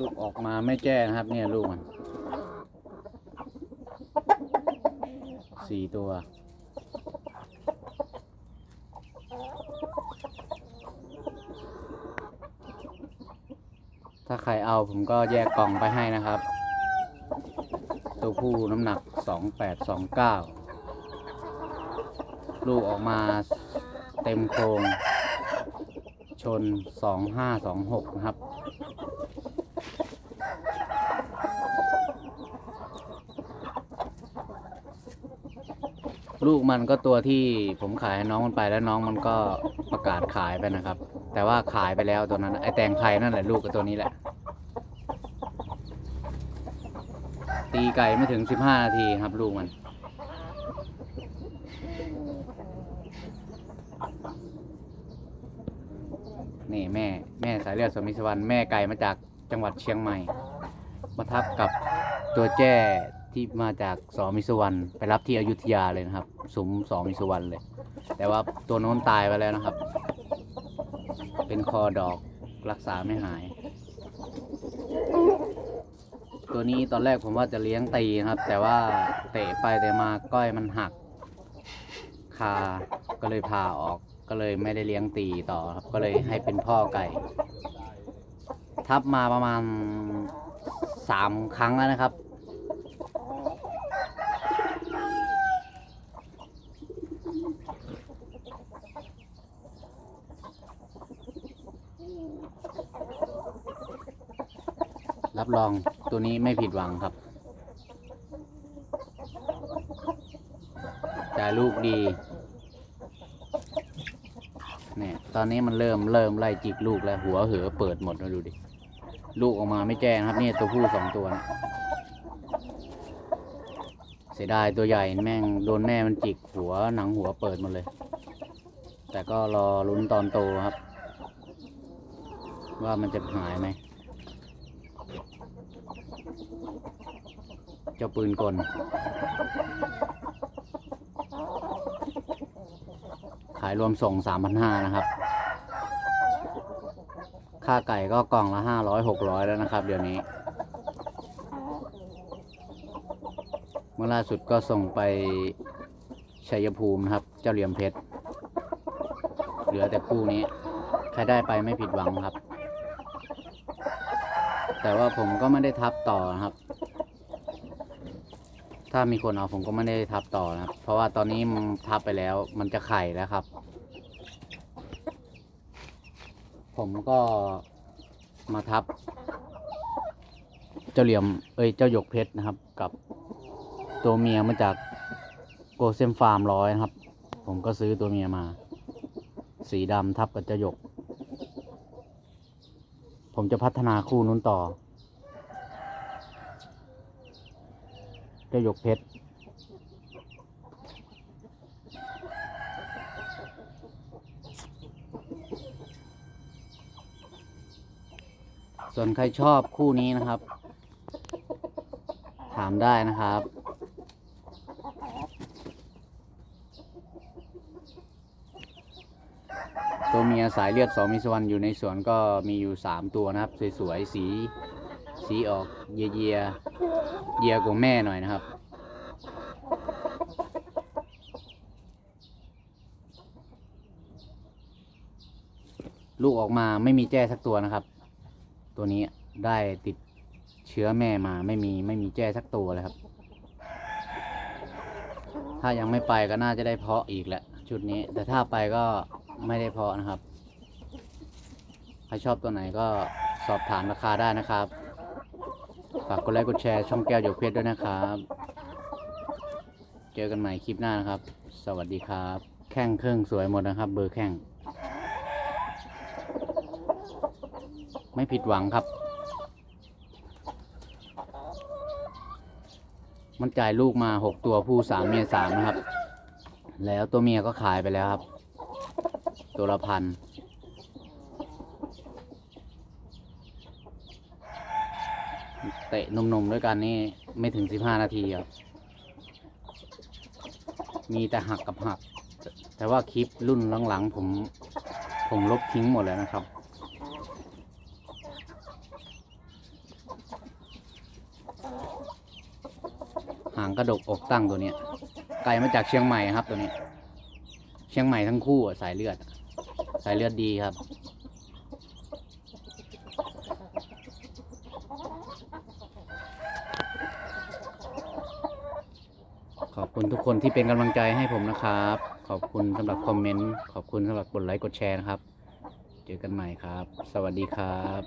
ลูกออกมาไม่แจ้นะครับ เนี่ยลูกมันสี่ตัว ถ้าใครเอาผมก็แยกกล่องไปให้นะครับ ตัวผู้น้ำหนักสองแปดสองเก้าลูกออกมาเต็มโครงชนสองห้าสองหกนะครับ ลูกมันก็ตัวที่ผมขายให้น้องมันไปแล้วน้องมันก็ประกาศขายไปนะครับ แต่ว่าขายไปแล้วตัวนั้นไอแตงไทยนั่นแหละลูกกับตัวนี้แหละ ตีไก่ไม่ถึงสิบห้านาทีครับ ลูกมัน นี่แม่แม่สายเลือดสมิสวรรณแม่ไก่มาจากจังหวัดเชียงใหม่มาทับกับตัวแจ้ ที่มาจากสอมิสวรรณไปรับที่อยุธยาเลยนะครับสุมสอมิสวรรณเลย แต่ว่าตัวโน้นตายไปแล้วนะครับ เป็นคอดอกรักษาไม่หาย ตัวนี้ตอนแรกผมว่าจะเลี้ยงตีนะครับ แต่ว่าเตะไปเตะมาก้อยมันหักคาก็เลยพาออกก็เลยไม่ได้เลี้ยงตีต่อครับ ก็เลยให้เป็นพ่อไก่ ทับมาประมาณสามครั้งแล้วนะครับ รับรองตัวนี้ไม่ผิดหวังครับจ่ายลูกดีเนี่ยตอนนี้มันเริ่มเริ่มไล่จิกลูกแล้วหัวเหือเปิดหมดมาดูดิ ลูกออกมาไม่แจ้งครับ นี่ตัวผู้สองตัวนะเสียดายตัวใหญ่แม่งโดนแม่มันจิกหัวหนังหัวเปิดหมดเลย แต่ก็รอลุ้นตอนโตครับ ว่ามันจะหายไหม เจ้าปืนกลขายรวมส่ง 3,500 นะครับ ค่าไก่ก็กล่องละ 500 600 แล้วนะครับ เดี๋ยวนี้ เมื่อล่าสุดก็ส่งไปชัยภูมินะครับ เจ้าเหลี่ยมเพชร เหลือแต่คู่นี้ ใครได้ไปไม่ผิดหวังครับ แต่ว่าผมก็ไม่ได้ทับต่อนะครับ ถ้ามีคนเอาผมก็ไม่ได้ทับต่อนะครับ เพราะว่าตอนนี้มันทับไปแล้ว มันจะไข่แล้วครับ ผมก็มาทับ เจ้าเหลี่ยม เอ้ย เจ้าหยกเพชรนะครับ กับตัวเมียมาจากโกเซมฟาร์มร้อยนะครับ ผมก็ซื้อตัวเมียมา สีดำทับกับเจ้าหยก ผมจะพัฒนาคู่นู้นต่อเจ้าหยกเพชร ส่วนใครชอบคู่นี้นะครับ ถามได้นะครับ ตัวเมียสายเลือดสองมิสวรรณอยู่ในสวนก็มีอยู่สามตัวนะครับ สวยๆ สีสีออกเยียเยียเยียกว่าแม่หน่อยนะครับ ลูกออกมาไม่มีแจ้สักตัวนะครับ ตัวนี้ได้ติดเชื้อแม่มาไม่มีไม่มีแจ้สักตัวเลยครับ ถ้ายังไม่ไปก็น่าจะได้เพาะอีกแหละ ชุดนี้ แต่ถ้าไปก็ไม่ได้เพาะนะครับ ใครชอบตัวไหนก็สอบถามราคาได้นะครับ ฝากกดไลค์กดแชร์ช่องแก้วหยกเพชรด้วยนะครับ เจอกันใหม่คลิปหน้านะครับ สวัสดีครับ แข้งเครื่องสวยหมดนะครับ เบอร์แข้ง ไม่ผิดหวังครับ มันจ่ายลูกมาหกตัวผู้สามเมียสามนะครับ แล้วตัวเมียก็ขายไปแล้วครับ ตัวละพันเตะนมนมด้วยกันนี่ไม่ถึงสิบห้านาทีครับ มีแต่หักกับหัก แต่ว่าคลิปรุ่นหลังๆ ผมผมลบทิ้งหมดแล้วนะครับ หางกระดกอกตั้งตัวเนี้ย ไก่มาจากเชียงใหม่ครับตัวนี้ เชียงใหม่ทั้งคู่อะสายเลือด สายเลือดดีครับ ขอบคุณทุกคนที่เป็นกำลังใจให้ผมนะครับ ขอบคุณสำหรับคอมเมนต์ ขอบคุณสำหรับกดไลค์กดแชร์นะครับ เจอกันใหม่ครับ สวัสดีครับ